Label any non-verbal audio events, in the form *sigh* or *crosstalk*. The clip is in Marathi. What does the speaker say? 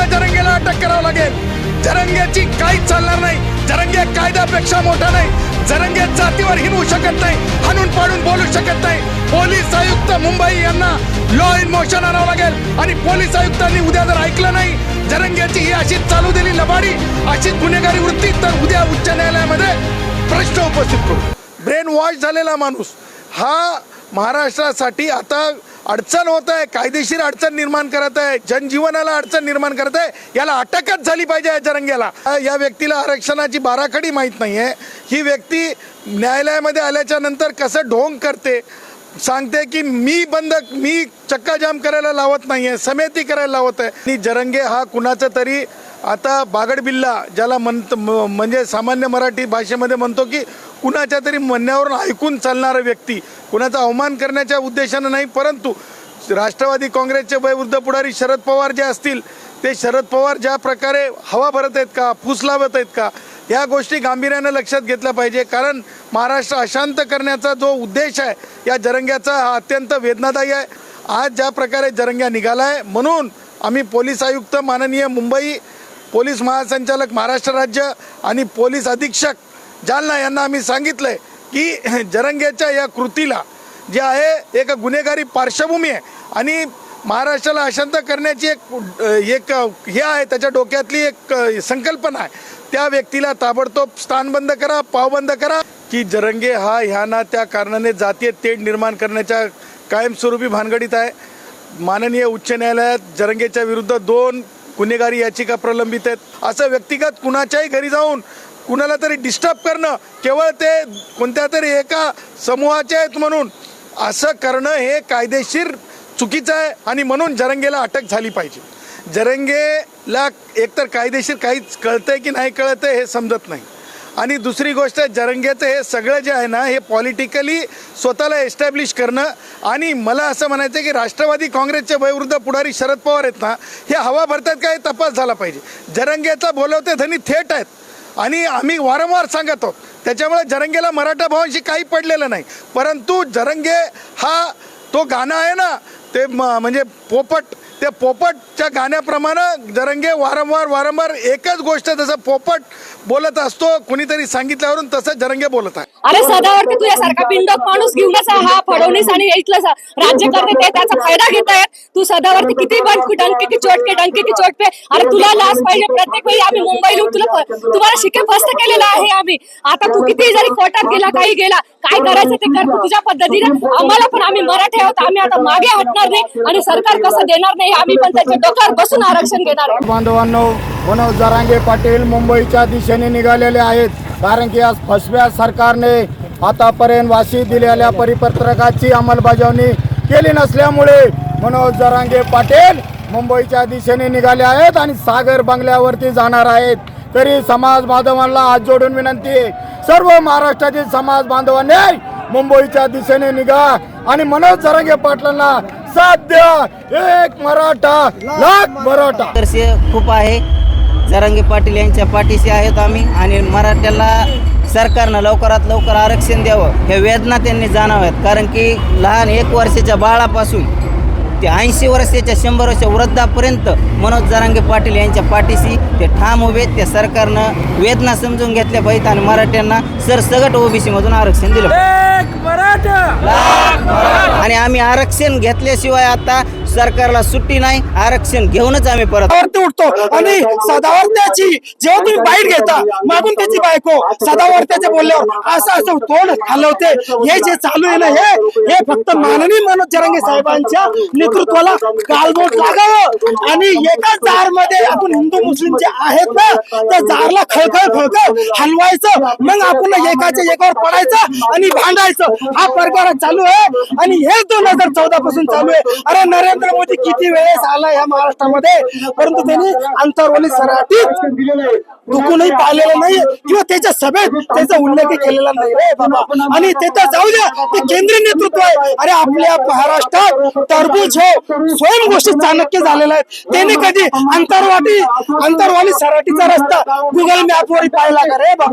पुन्हा जरंगेला अटक करावं लागेल. जरंगेची काहीच चालणार नाही. जरंगे कायद्यापेक्षा मोठा नाही. जरंगे जातीवर हिनवू शकत नाही. हाणून पाडून बोलू शकत नाही. पोलीस आयुक्त मुंबई यांना लॉ इन मोशन आणावं लागेल. आणि पोलीस आयुक्तांनी उद्या जर ऐकलं नाही जरंग्याची ही अशीच चालू दिली लबाडी अशीच गुन्हेगारी वृत्ती तर उद्या उच्च न्यायालयामध्ये प्रश्न उपस्थित करू. ब्रेन वॉश झालेला माणूस हा महाराष्ट्रासाठी आता अडचण होत आहे कायदेशीर अडचण निर्माण करत आहे जनजीवनाला अडचण निर्माण करत आहे याला अटकच झाली पाहिजे या जरंग्याला. या व्यक्तीला आरक्षणाची बाराखडी माहीत नाही आहे ही व्यक्ती न्यायालयामध्ये आल्याच्यानंतर कसं ढोंग करते? सांगते की मी बंद मी चक्काजाम करायला लावत नाही आहे समेती करायला लावत आहे. आणि जरंगे हा कुणाचा तरी आता बागडबिल्ला ज्याला म्हणत म- म्हणजे सामान्य मराठी भाषेमध्ये म्हणतो की कुणाच्या तरी म्हणण्यावरून ऐकून चालणारा व्यक्ती. कुणाचा अवमान करण्याच्या उद्देशानं नाही परंतु राष्ट्रवादी काँग्रेसचे वयवृद्ध पुढारी शरद पवार जे असतील ते शरद पवार ज्या प्रकारे हवा भरत आहेत का फूस लावत आहेत का या गोष्टी गांभीर्यानं लक्षात घेतल्या पाहिजे. कारण महाराष्ट्र अशांत करण्याचा जो उद्देश आहे या जरंग्याचा हा अत्यंत वेदनादायी आहे. आज ज्या प्रकारे जरंग्या निघाला आहे म्हणून आम्ही पोलीस आयुक्त माननीय मुंबई पोलीस महासंचालक महाराष्ट्र राज्य आणि पोलीस अधीक्षक जालना यांना आम्ही सांगितलंय की *clears throat* जरंग्याच्या या कृतीला जे आहे एक गुन्हेगारी पार्श्वभूमी आहे. आणि महाराष्ट्राला अशांत करण्याची एक एक हे आहे त्याच्या डोक्यातली एक संकल्पना आहे. त्या व्यक्तीला ताबडतोब स्थान बंद करा पावबंद करा की जरंगे हा ह्या ना त्या कारणाने जातीय तेढ निर्माण करण्याच्या कायमस्वरूपी भानगडीत आहे. माननीय उच्च न्यायालयात जरंगेच्या विरुद्ध दोन गुन्हेगारी याचिका प्रलंबित आहेत. असं व्यक्तिगत कुणाच्याही घरी जाऊन कुणाला तरी डिस्टर्ब करणं केवळ ते कोणत्या तरी एका समूहाचे आहेत म्हणून. असं करणं हे कायदेशीर चुकीचं आहे आणि म्हणून जरंगेला अटक झाली पाहिजे. जरंगेला एकतर कायदेशीर काहीच कळतंय की नाही कळतंय हे समजत नाही. आणि दुसरी गोष्ट जरंगेचं हे सगळं जे आहे ना हे पॉलिटिकली स्वतःला एस्टॅब्लिश करणं आणि मला असं म्हणायचं आहे की राष्ट्रवादी काँग्रेसचे वयवृद्ध पुढारी शरद पवार आहेत ना हे हवा भरतात का हे तपास झाला पाहिजे. जरंगेचा बोलवते धनी थेट आहेत. आणि आम्ही वारंवार सांगत आहोत त्याच्यामुळे जरंगेला मराठा भावांशी काही पडलेलं नाही. परंतु जरंगे हा तो गाणं आहे ना ते म्हणजे पोपट त्या पोपटच्या गाण्याप्रमाणे जरंगे वारंवार वारंवार एकच गोष्ट जसं पोपट बोलत असतो कुणीतरी सांगितल्यावरून तसं जरंगे बोलत आहे. अरे सदावरती तुझ्यासारखा बिंडोक माणूस घेऊनच हा फडवणीस आणि इथलं राज्यकर्ते ते त्याचा फायदा घेत आहेत. तू सदावरती किती बंद डंके की चोटके डंके की चोटके. अरे तुला लाच पाहिजे प्रत्येक वेळी आम्ही मुंबईला तुला तुम्हाला शिके फस्त केलेलं आहे आम्ही. आता तू किती जरी कोर्टात गेला काही गेला काय करायचं ते कर तुझ्या पद्धतीने. आम्हाला पण आम्ही मराठी आहोत आम्ही आता मागे हटणार नाही आणि सरकार कसं देणार नाही आम्ही पण त्याच्या डोक्यावर बसून आरक्षण घेणार बांधवांनो मनोज जरांगे पाटील मुंबईच्या दिशेने निघालेले आहेत. कारण की आज फसव्या सरकारने आतापर्यंत वाशी दिलेल्या परिपत्रकाची अंमलबजावणी केली नसल्यामुळे मनोज जरांगे पाटील मुंबईच्या दिशेने निघाले आहेत आणि सागर बंगल्यावरती जाणार आहेत. तरी समाज बांधवांना हात जोडून विनंती आहे. सर्व महाराष्ट्रातील समाज बांधवांनी मुंबईच्या दिशेने निघा. आणि मनोज जरांगे पाटलांना साथ द्या एक मराठा लाख मराठा. खूप आहे. जरांगे पाटील यांच्या पाठीशी आहेत आम्ही आणि मराठ्याला सरकारनं लवकरात लवकर आरक्षण द्यावं. हे वेदना त्यांनी जाणाव्यात कारण की लहान एक वर्षाच्या बाळापासून ते ऐंशी वर्षाच्या शंभर वर्ष वृद्धापर्यंत मनोज जरांगे पाटील यांच्या पाठीशी ते ठाम उभे. त्या सरकारनं वेदना समजून घेतल्या पाहिजेत आणि मराठ्यांना सरसगट ओबीसी मधून आरक्षण दिलं पाहिजे. आणि आम्ही आरक्षण घेतल्याशिवाय आता सरकारला सुट्टी नाही आरक्षण घेऊनच आम्ही परत उठतो आणि सदावर्त्याची जेव्हा तुम्ही बाईट घेता मागून त्याची बायको सदावर्त्याच्या बोलल्यावर असं असं तोंड हलवते हे जे चालू आहे ना हे हे फक्त माननीय मनोज जरांगे साहेबांच्या नेतृत्वाला गालबोट लागावं. आणि एका जारमध्ये आपण हिंदू मुस्लिम जे आहेत ना त्या जारला खळखळ खळखळ हलवायचं. मग आपण एकाच्या एकावर पडायचं आणि भांडायचं. हा प्रकार चालू आहे. आणि हे दोन हजार चौदा पासून चालू आहे. अरे नरेंद्र मोदी किती वेळेस आला या महाराष्ट्रामध्ये? परंतु त्यांनी अंतरवली सराटीत दुखूनही पाहिलेलं नाही किंवा त्याच्या सभेत त्याचा उल्लेख केलेला नाही रे बाबा. आणि ते तर जाऊ द्या ते केंद्रीय नेतृत्व आहे. अरे आपल्या महाराष्ट्रात तरबूज हो स्वयंघोषित चाणक्य झालेला आहे. त्याने कधी अंतरवाटी अंतरवाली सराटीचा रस्ता गुगल मॅपवर पाहिला का रे बाबा?